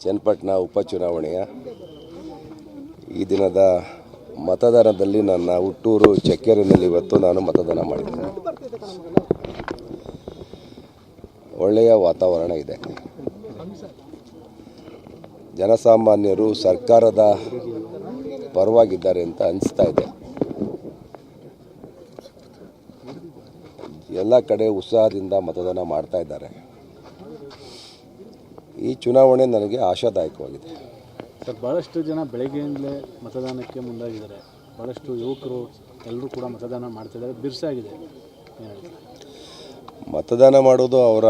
ಚನ್ನಪಟ್ಟಣ ಉಪಚುನಾವಣೆಯ ಈ ದಿನದ ಮತದಾನದಲ್ಲಿ ನನ್ನ ಹುಟ್ಟೂರು ಚಕ್ಕೇರಿನಲ್ಲಿ ಇವತ್ತು ನಾನು ಮತದಾನ ಮಾಡಿದ್ದೇನೆ. ಒಳ್ಳೆಯ ವಾತಾವರಣ ಇದೆ. ಜನಸಾಮಾನ್ಯರು ಸರ್ಕಾರದ ಪರವಾಗಿದ್ದಾರೆ ಅಂತ ಅನಿಸ್ತಾ ಇದೆ. ಎಲ್ಲ ಕಡೆ ಉತ್ಸಾಹದಿಂದ ಮತದಾನ ಮಾಡ್ತಾ ಇದ್ದಾರೆ. ಈ ಚುನಾವಣೆ ನನಗೆ ಆಶಾದಾಯಕವಾಗಿದೆ. ಸರ್ ಭಾಳಷ್ಟು ಜನ ಬೆಳಗ್ಗೆಯಿಂದಲೇ ಮತದಾನಕ್ಕೆ ಮುಂದಾಗಿದ್ದಾರೆ. ಭಾಳಷ್ಟು ಯುವಕರು ಎಲ್ಲರೂ ಕೂಡ ಮತದಾನ ಮಾಡ್ತಿದ್ದಾರೆ. ಬಿರುಸಾಗಿದೆ ಮತದಾನ ಮಾಡೋದು ಅವರ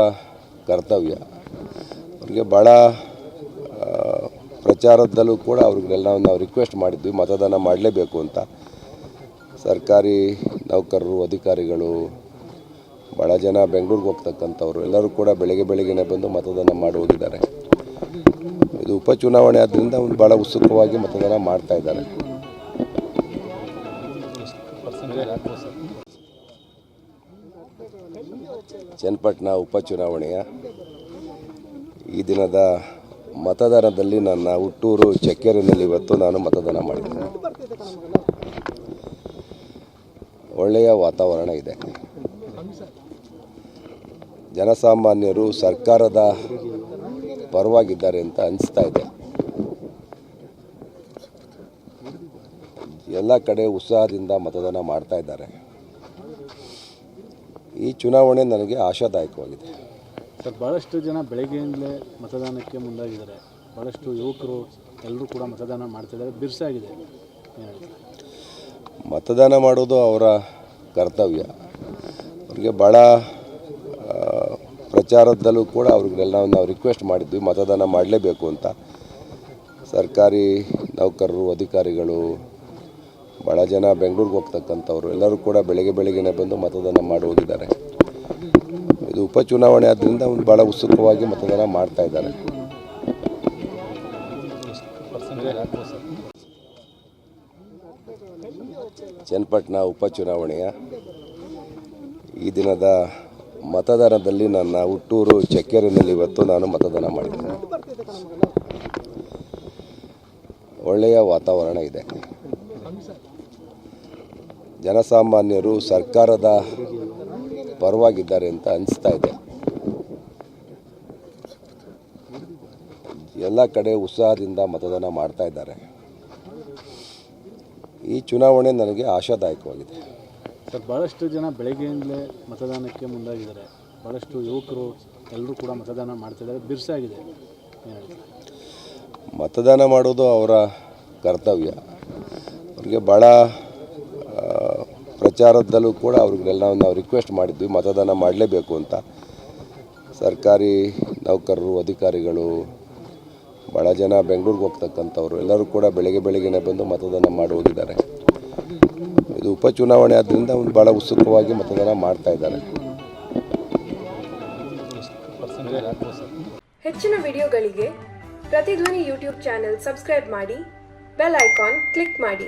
ಕರ್ತವ್ಯ. ಅವರಿಗೆ ಭಾಳ ಪ್ರಚಾರದಲ್ಲೂ ಕೂಡ ಅವ್ರಿಗೆಲ್ಲ ನಾವು ರಿಕ್ವೆಸ್ಟ್ ಮಾಡಿದ್ವಿ. ಮತದಾನ ಮಾಡಲೇಬೇಕು ಅಂತ. ಸರ್ಕಾರಿ ನೌಕರರು ಅಧಿಕಾರಿಗಳು ಭಾಳ ಜನ ಬೆಂಗಳೂರಿಗೆ ಹೋಗ್ತಕ್ಕಂಥವ್ರು. ಎಲ್ಲರೂ ಕೂಡ ಬೆಳಗ್ಗೆ ಬೆಳಗ್ಗೆನೇ ಬಂದು ಮತದಾನ ಮಾಡಿ ಹೋಗಿದ್ದಾರೆ ಇದು ಉಪಚುನಾವಣೆ ಆದ್ದರಿಂದ ಒಂದು ಭಾಳ ಉತ್ಸುಕವಾಗಿ ಮತದಾನ ಮಾಡ್ತಾ ಇದ್ದಾರೆ. ಚನ್ನಪಟ್ಟಣ ಉಪಚುನಾವಣೆಯ ಈ ದಿನದ ಮತದಾನದಲ್ಲಿ ನನ್ನ ಹುಟ್ಟೂರು ಚಕ್ಕೇರಿನಲ್ಲಿ ಇವತ್ತು ನಾನು ಮತದಾನ ಮಾಡಿದ್ದೇನೆ. ಒಳ್ಳೆಯ ವಾತಾವರಣ ಇದೆ. ಜನಸಾಮಾನ್ಯರು ಸರ್ಕಾರದ ಪರವಾಗಿದ್ದಾರೆ ಅಂತ ಅನಿಸ್ತಾ ಇದೆ. ಎಲ್ಲ ಕಡೆ ಉತ್ಸಾಹದಿಂದ ಮತದಾನ ಮಾಡ್ತಾ ಇದ್ದಾರೆ. ಈ ಚುನಾವಣೆ ನನಗೆ ಆಶಾದಾಯಕವಾಗಿದೆ. ಸರ್ ಭಾಳಷ್ಟು ಜನ ಬೆಳಗ್ಗೆಯಿಂದಲೇ ಮತದಾನಕ್ಕೆ ಮುಂದಾಗಿದ್ದಾರೆ. ಭಾಳಷ್ಟು ಯುವಕರು ಎಲ್ಲರೂ ಕೂಡ ಮತದಾನ ಮಾಡ್ತಿದ್ದಾರೆ ಬಿರುಸಾಗಿದೆ ಮತದಾನ ಮಾಡೋದು ಅವರ ಕರ್ತವ್ಯ. ಅವರಿಗೆ ಭಾಳ ಪ್ರಚಾರದಲ್ಲೂ ಕೂಡ ಅವ್ರಿಗೆಲ್ಲ ನಾವು ರಿಕ್ವೆಸ್ಟ್ ಮಾಡಿದ್ವಿ, ಮತದಾನ ಮಾಡಲೇಬೇಕು ಅಂತ. ಸರ್ಕಾರಿ ನೌಕರರು, ಅಧಿಕಾರಿಗಳು ಭಾಳ ಜನ ಬೆಂಗಳೂರಿಗೆ ಹೋಗ್ತಕ್ಕಂಥವ್ರು, ಎಲ್ಲರೂ ಕೂಡ ಬೆಳಗ್ಗೆ ಬೆಳಗ್ಗೆನೇ ಬಂದು ಮತದಾನ ಮಾಡಿ ಹೋಗಿದ್ದಾರೆ. ಇದು ಉಪಚುನಾವಣೆ ಆದ್ದರಿಂದ ಒಂದು ಭಾಳ ಉತ್ಸುಕವಾಗಿ ಮತದಾನ ಮಾಡ್ತಾ ಇದ್ದಾರೆ. ಚನ್ನಪಟ್ಟಣ ಉಪಚುನಾವಣೆಯ ಈ ದಿನದ ಮತದಾನದಲ್ಲಿ ನನ್ನ ಹುಟ್ಟೂರು ಚಕ್ಕೇರಿನಲ್ಲಿ ಇವತ್ತು ನಾನು ಮತದಾನ ಮಾಡಿದ್ದೇನೆ. ಒಳ್ಳೆಯ ವಾತಾವರಣ ಇದೆ. ಜನಸಾಮಾನ್ಯರು ಸರ್ಕಾರದ ಪರವಾಗಿದ್ದಾರೆ ಅಂತ ಅನಿಸ್ತಾ ಇದೆ. ಎಲ್ಲ ಕಡೆ ಉತ್ಸಾಹದಿಂದ ಮತದಾನ ಮಾಡ್ತಾ ಇದ್ದಾರೆ. ಈ ಚುನಾವಣೆ ನನಗೆ ಆಶಾದಾಯಕವಾಗಿದೆ. ಸರ್ ಭಾಳಷ್ಟು ಜನ ಬೆಳಗ್ಗೆಯಿಂದಲೇ ಮತದಾನಕ್ಕೆ ಮುಂದಾಗಿದ್ದಾರೆ. ಭಾಳಷ್ಟು ಯುವಕರು ಎಲ್ಲರೂ ಕೂಡ ಮತದಾನ ಮಾಡ್ತಿದ್ದಾರೆ ಬಿರುಸಾಗಿದೆ ಮತದಾನ ಮಾಡೋದು ಅವರ ಕರ್ತವ್ಯ. ಅವ್ರಿಗೆ ಭಾಳ ಪ್ರಚಾರದಲ್ಲೂ ಕೂಡ ಅವ್ರಿಗೆಲ್ಲ ನಾವು ರಿಕ್ವೆಸ್ಟ್ ಮಾಡಿದ್ವಿ. ಮತದಾನ ಮಾಡಲೇಬೇಕು ಅಂತ. ಸರ್ಕಾರಿ ನೌಕರರು, ಅಧಿಕಾರಿಗಳು ಭಾಳ ಜನ ಬೆಂಗಳೂರಿಗೆ ಹೋಗ್ತಕ್ಕಂಥವ್ರು ಎಲ್ಲರೂ ಕೂಡ ಬೆಳಗ್ಗೆ ಬೆಳಗ್ಗೆನೇ ಬಂದು ಮತದಾನ ಮಾಡಿ ಹೋಗಿದ್ದಾರೆ. ಇದು ಉಪಚುನಾವಣೆ ಆದ್ದರಿಂದ ಅವನು ಭಾಳ ಉತ್ಸುಕವಾಗಿ ಮತದಾನ ಮಾಡ್ತಾ ಇದ್ದಾರೆ. ಹೆಚ್ಚಿನ ವಿಡಿಯೋಗಳಿಗೆ ಪ್ರತಿಧ್ವನಿ ಯೂಟ್ಯೂಬ್ ಚಾನೆಲ್ ಸಬ್ಸ್ಕ್ರೈಬ್ ಮಾಡಿ, ಬೆಲ್ ಐಕಾನ್ ಕ್ಲಿಕ್ ಮಾಡಿ.